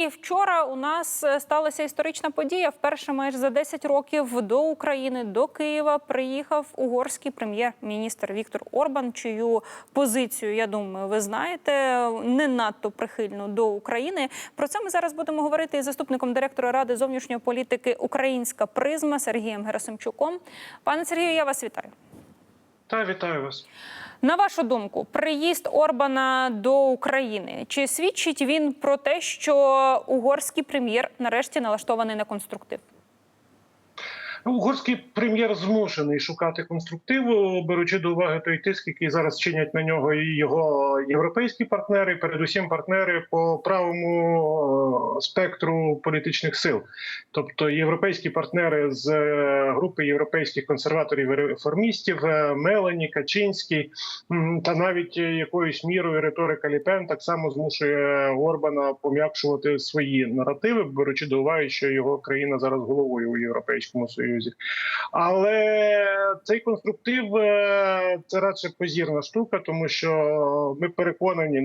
І вчора у нас е, сталася історична подія. Вперше майже за 10 років до України, до Києва приїхав угорський прем'єр-міністр Віктор Орбан, чию позицію, я думаю, ви знаєте, не надто прихильну до України. Про це ми зараз будемо говорити із заступником директора ради зовнішньої політики Українська призма Сергієм Герасимчуком. Пане Сергію, я вас вітаю. Та вітаю вас. На вашу думку, приїзд Орбана до України чи свідчить він про те, що угорський прем'єр нарешті налаштований на конструктив? Угорський прем'єр змушений шукати конструктиву, беручи до уваги той тиск, який зараз чинять на нього і його європейські партнери, передусім партнери по правому е, спектру політичних сил, тобто європейські партнери з е, групи європейських консерваторів і реформістів, е, Мелані, Качинський та навіть е, якоюсь мірою риторика Ліпен так само змушує Орбана пом'якшувати свої наративи, беручи до уваги, що його країна зараз головою у європейському союзі. Але цей конструктив е, це радше позірна штука, тому що ми переконані,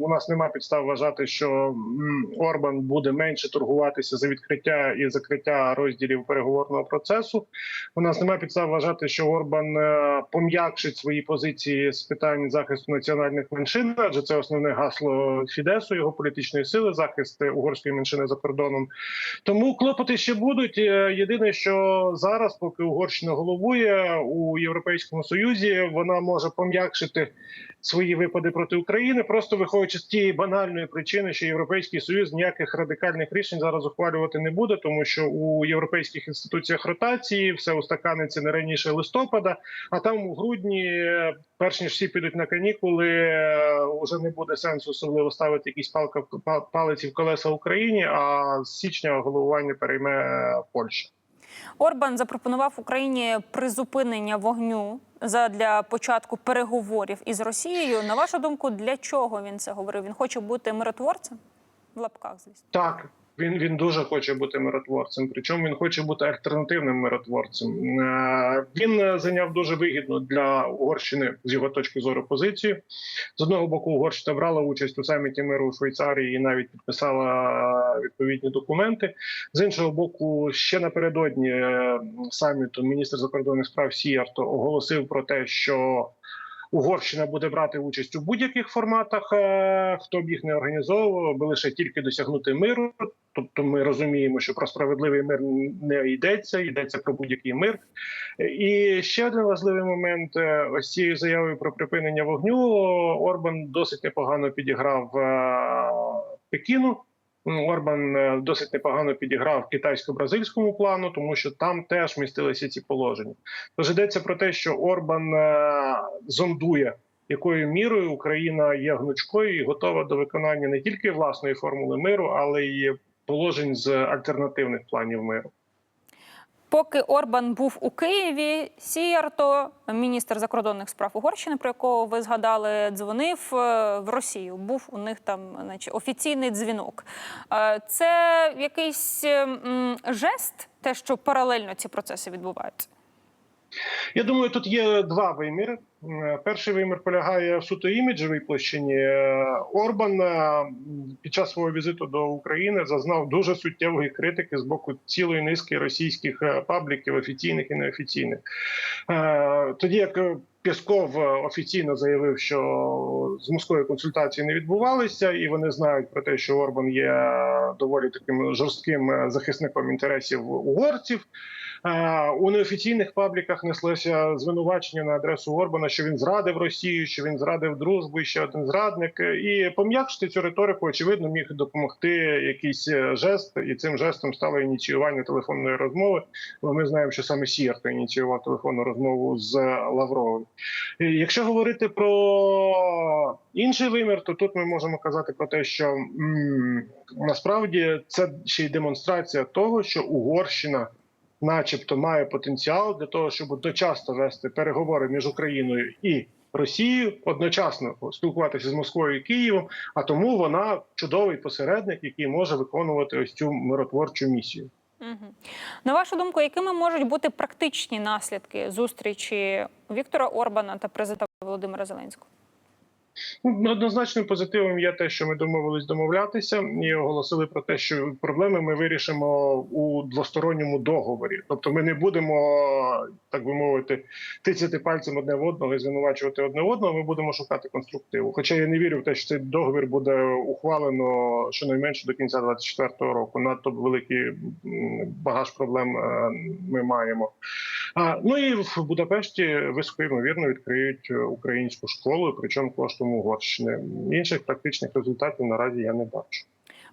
у нас нема підстав вважати, що Орбан буде менше торгуватися за відкриття і закриття розділів переговорного процесу. У нас немає підстав вважати, що Орбан е, пом'якшить свої позиції з питань захисту національних меншин, адже це основне гасло Фідесу, його політичної сили, захист угорської меншини за кордоном. Тому клопоти ще будуть. Е, Єдине, що зараз, поки Угорщина головує у Європейському Союзі, вона може пом'якшити свої випади проти України, просто виходячи з тієї банальної причини, що Європейський Союз ніяких радикальних рішень зараз ухвалювати не буде, тому що у європейських інституціях ротації все устаканиться не раніше листопада, а там у грудні, перш ніж всі підуть на канікули, е, уже не буде сенсу особливо ставити якісь палка па- палиці в колеса Україні. А з січня головування перейме Польща. Орбан запропонував Україні призупинення вогню для початку переговорів із Росією. На вашу думку, для чого він це говорив? Він хоче бути миротворцем в лапках, звісно. Так, він, він дуже хоче бути миротворцем. Причому він хоче бути альтернативним миротворцем. Е, Він е, зайняв дуже вигідну для Угорщини з його точки зору позицію. З одного боку, Угорщина брала участь у саміті миру у Швейцарії і навіть підписала е, відповідні документи. З іншого боку, ще напередодні саміту міністр закордонних справ Сіярто оголосив про те, що Угорщина буде брати участь у будь-яких форматах, е, хто б їх не організовував, аби лише тільки досягнути миру. Тобто, ми розуміємо, що про справедливий мир не йдеться, йдеться про будь-який мир. І ще один важливий момент: е, ось цією заявою про припинення вогню Орбан досить непогано підіграв е, Пекіну. М, Орбан е, досить непогано підіграв китайсько-бразильському плану, тому що там теж містилися ці положення. Тож йдеться про те, що Орбан е, зондує, якою мірою Україна є гнучкою і готова до виконання не тільки власної формули миру, але й положень з альтернативних планів миру. Поки Орбан був у Києві, Сіярто, міністр закордонних справ Угорщини, про якого ви згадали, дзвонив е, в Росію. Був у них там, значить, офіційний дзвінок. Е, Це якийсь е, жест, те, що паралельно ці процеси відбуваються. Я думаю, тут є два виміри. Перший вимір полягає в суто іміджовій площині. Е, Орбан е, під час свого візиту до України зазнав дуже суттєвої критики з боку цілої низки російських е, пабліків, офіційних і неофіційних. Тоді як Пєсков е, офіційно заявив, що з Москвою консультації не відбувалися, і вони знають про те, що Орбан є доволі таким жорстким захисником інтересів угорців. Е, У неофіційних пабліках неслося звинувачення на адресу Орбана, що він зрадив Росію, що він зрадив дружбу і ще один зрадник. І пом'якшити цю риторику, очевидно, міг допомогти якийсь е, жест, і цим жестом стало ініціювання телефонної розмови. Бо ми знаємо, що саме Сіярто ініціював телефонну розмову з Лавровим. Якщо говорити про інший вимір, то тут ми можемо казати про те, що м, насправді це ще й демонстрація того, що Угорщина начебто має потенціал для того, щоб одночасно вести переговори між Україною і Росією, одночасно спілкуватися з Москвою і Києвом. А тому вона чудовий посередник, який може виконувати ось цю миротворчу місію. На вашу думку, якими можуть бути практичні наслідки зустрічі Віктора Орбана та президента Володимира Зеленського? Ну, Однозначним позитивом є те, що ми домовились домовлятися і оголосили про те, що проблеми ми вирішимо у двосторонньому договорі. Тобто, ми не будемо так би мовити тицяти пальцем одне в одного і звинувачувати одне одного. Ми будемо шукати конструктиву. Хоча я не вірю в те, що цей договір буде ухвалено щонайменше до кінця 2024 року. Надто великий багаж проблем е, ми маємо. А, ну і в Будапешті високо ймовірно відкриють е, українську школу, причому коштом Угорщини. Інших практичних результатів наразі я не бачу.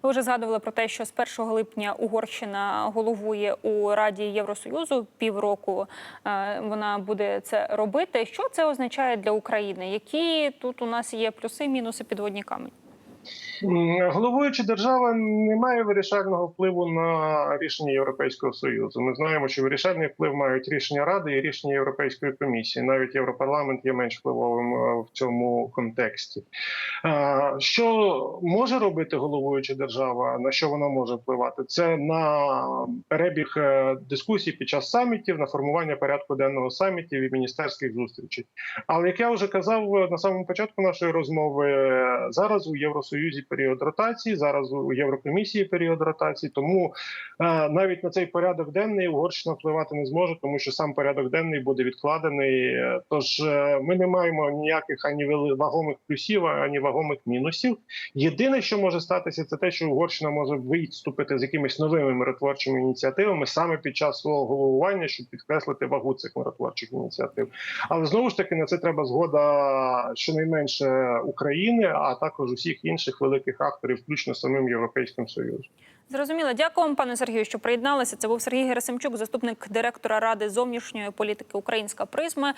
Ви вже згадували про те, що з 1 липня Угорщина головує у Раді Євросоюзу. Півроку е, вона буде це робити. Що це означає для України? Які тут у нас є плюси, мінуси, підводні камені? Головуюча держава не має вирішального впливу на рішення Європейського союзу. Ми знаємо, що вирішальний вплив мають рішення ради і рішення Європейської комісії. Навіть європарламент є менш впливовим е, в цьому контексті. Е, Що може робити головуюча держава? На що вона може впливати? Це на перебіг е, дискусій під час самітів, на формування порядку денного самітів і міністерських зустрічей. Але як я вже казав на самому початку нашої розмови, зараз у Євросоюзі період ротації, зараз у Єврокомісії період ротації. Тому е, навіть на цей порядок денний Угорщина впливати не зможе, тому що сам порядок денний буде відкладений. Е, Тож е, ми не маємо ніяких ані вагомих плюсів, ані вагомих мінусів. Єдине, що може статися, це те, що Угорщина може виступити з якимись новими миротворчими ініціативами саме під час свого головування, щоб підкреслити вагу цих миротворчих ініціатив. Але знову ж таки на це треба згода щонайменше України, а також усіх інших великих акторів, включно самим Європейським Союзом. Зрозуміло. Дякую вам, пане Сергію, що приєдналися. Це був Сергій Герасимчук, заступник директора Ради зовнішньої політики Українська призма.